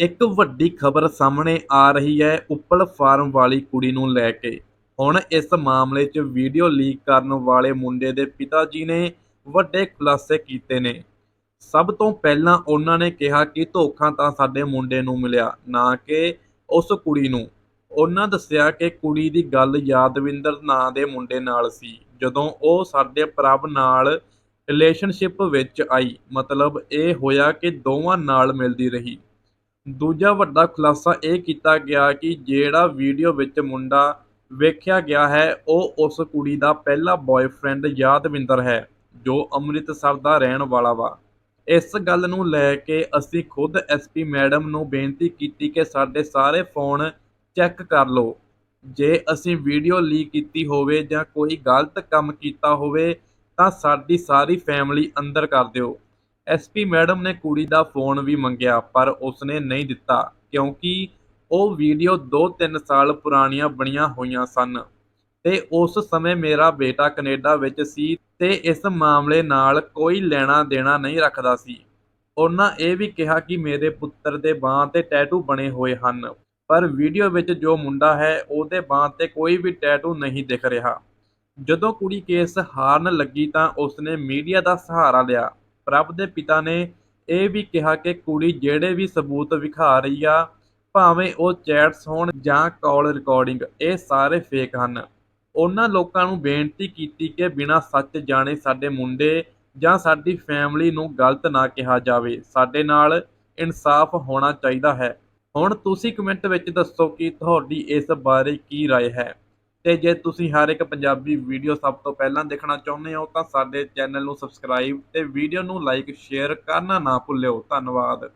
ਇੱਕ ਵੱਡੀ ਖਬਰ ਸਾਹਮਣੇ ਆ ਰਹੀ ਹੈ ਉੱਪਲ ਫਾਰਮ ਵਾਲੀ ਕੁੜੀ ਨੂੰ ਲੈ ਕੇ। ਹੁਣ ਇਸ ਮਾਮਲੇ 'ਚ ਵੀਡੀਓ ਲੀਕ ਕਰਨ ਵਾਲੇ ਮੁੰਡੇ ਦੇ ਪਿਤਾ ਜੀ ਨੇ ਵੱਡੇ ਖੁਲਾਸੇ ਕੀਤੇ ਨੇ। ਸਭ ਤੋਂ ਪਹਿਲਾਂ ਉਹਨਾਂ ਨੇ ਕਿਹਾ ਕਿ ਧੋਖਾ ਤਾਂ ਸਾਡੇ ਮੁੰਡੇ ਨੂੰ ਮਿਲਿਆ, ਨਾ ਕਿ ਉਸ ਕੁੜੀ ਨੂੰ। ਉਹਨਾਂ ਦੱਸਿਆ ਕਿ ਕੁੜੀ ਦੀ ਗੱਲ ਯਾਦਵਿੰਦਰ ਨਾਂ ਦੇ ਮੁੰਡੇ ਨਾਲ ਸੀ, ਜਦੋਂ ਉਹ ਸਾਡੇ ਪ੍ਰਭ ਨਾਲ ਰਿਲੇਸ਼ਨਸ਼ਿਪ ਵਿੱਚ ਆਈ। ਮਤਲਬ ਇਹ ਹੋਇਆ ਕਿ ਦੋਵਾਂ ਨਾਲ ਮਿਲਦੀ ਰਹੀ। ਦੂਜਾ ਵੱਡਾ ਖੁਲਾਸਾ ਇਹ ਕੀਤਾ ਗਿਆ ਕਿ ਜਿਹੜਾ ਵੀਡੀਓ ਵਿੱਚ ਮੁੰਡਾ ਵੇਖਿਆ ਗਿਆ ਹੈ, ਉਹ ਉਸ ਕੁੜੀ ਦਾ ਪਹਿਲਾ ਬॉयਫ੍ਰੈਂਡ ਯਾਦਵਿੰਦਰ ਹੈ, ਜੋ ਅੰਮ੍ਰਿਤਸਰ ਦਾ ਰਹਿਣ ਵਾਲਾ ਵਾ। ਇਸ ਗੱਲ ਨੂੰ ਲੈ ਕੇ ਅਸੀਂ ਖੁਦ ਐਸਪੀ ਮੈਡਮ ਨੂੰ ਬੇਨਤੀ ਕੀਤੀ ਕਿ ਸਾਡੇ ਸਾਰੇ ਫੋਨ ਚੈੱਕ ਕਰ ਲਓ। ਜੇ ਅਸੀਂ ਵੀਡੀਓ ਲੀਕ ਕੀਤੀ ਹੋਵੇ ਜਾਂ ਕੋਈ ਗਲਤ ਕੰਮ ਕੀਤਾ ਹੋਵੇ, ਤਾਂ ਸਾਡੀ ਸਾਰੀ ਫੈਮਿਲੀ ਅੰਦਰ ਕਰ ਦਿਓ। ਐਸਪੀ ਮੈਡਮ ਨੇ ਕੁੜੀ ਦਾ ਫੋਨ ਵੀ ਮੰਗਿਆ, ਪਰ ਉਸਨੇ ਨਹੀਂ ਦਿੱਤਾ, ਕਿਉਂਕਿ ਉਹ ਵੀਡੀਓ 2-3 ਸਾਲ ਪੁਰਾਣੀਆਂ ਬਣੀਆਂ ਹੋਈਆਂ ਸਨ ਤੇ ਉਸ ਸਮੇਂ ਮੇਰਾ ਬੇਟਾ ਕੈਨੇਡਾ ਵਿੱਚ ਸੀ ਤੇ ਇਸ ਮਾਮਲੇ ਨਾਲ ਕੋਈ ਲੈਣਾ ਦੇਣਾ ਨਹੀਂ ਰੱਖਦਾ ਸੀ। ਉਹਨਾਂ ਇਹ ਵੀ ਕਿਹਾ ਕਿ ਮੇਰੇ ਪੁੱਤਰ ਦੇ ਬਾਂਹ ਤੇ ਟੈਟੂ ਬਣੇ ਹੋਏ ਹਨ, ਪਰ ਵੀਡੀਓ ਵਿੱਚ ਜੋ ਮੁੰਡਾ ਹੈ, ਉਹਦੇ ਬਾਂਹ ਤੇ ਕੋਈ ਵੀ ਟੈਟੂ ਨਹੀਂ ਦਿਖ ਰਿਹਾ। ਜਦੋਂ ਕੁੜੀ ਕੇਸ ਹਾਰਨ ਲੱਗੀ ਤਾਂ ਉਸਨੇ ਮੀਡੀਆ ਦਾ ਸਹਾਰਾ ਲਿਆ। ਪ੍ਰਭ ਦੇ ਪਿਤਾ ਨੇ ਇਹ ਵੀ ਕਿਹਾ ਕਿ ਕੁੜੀ ਜਿਹੜੇ ਵੀ ਸਬੂਤ ਵਿਖਾ ਰਹੀ ਆ ਭਾਵੇਂ ਉਹ ਚੈਟਸ ਹੋਣ ਜਾਂ ਕਾਲ ਰਿਕਾਰਡਿੰਗ ਇਹ ਸਾਰੇ ਫੇਕ ਹਨ ਉਹਨਾਂ ਲੋਕਾਂ ਨੂੰ ਬੇਨਤੀ ਕੀਤੀ ਕਿ ਬਿਨਾਂ ਸੱਚ ਜਾਣੇ ਸਾਡੇ ਮੁੰਡੇ ਜਾਂ ਸਾਡੀ ਫੈਮਿਲੀ ਨੂੰ ਗਲਤ ਨਾ ਕਿਹਾ ਜਾਵੇ ਸਾਡੇ ਨਾਲ ਇਨਸਾਫ ਹੋਣਾ ਚਾਹੀਦਾ ਹੈ ਹੁਣ ਤੁਸੀਂ ਕਮੈਂਟ ਵਿੱਚ ਦੱਸੋ ਕਿ ਤੁਹਾਡੀ ਇਸ ਬਾਰੇ ਕੀ رائے ਹੈ ਤੇ ਜੇ ਤੁਸੀਂ ਹਰ ਇੱਕ ਪੰਜਾਬੀ ਵੀਡੀਓ ਸਭ ਤੋਂ ਪਹਿਲਾਂ ਦੇਖਣਾ ਚਾਹੁੰਦੇ ਹੋ ਤਾਂ ਸਾਡੇ ਚੈਨਲ ਨੂੰ ਸਬਸਕ੍ਰਾਈਬ ਤੇ ਵੀਡੀਓ ਨੂੰ ਲਾਈਕ, ਸ਼ੇਅਰ ਕਰਨਾ ਨਾ ਭੁੱਲਿਓ। ਧੰਨਵਾਦ।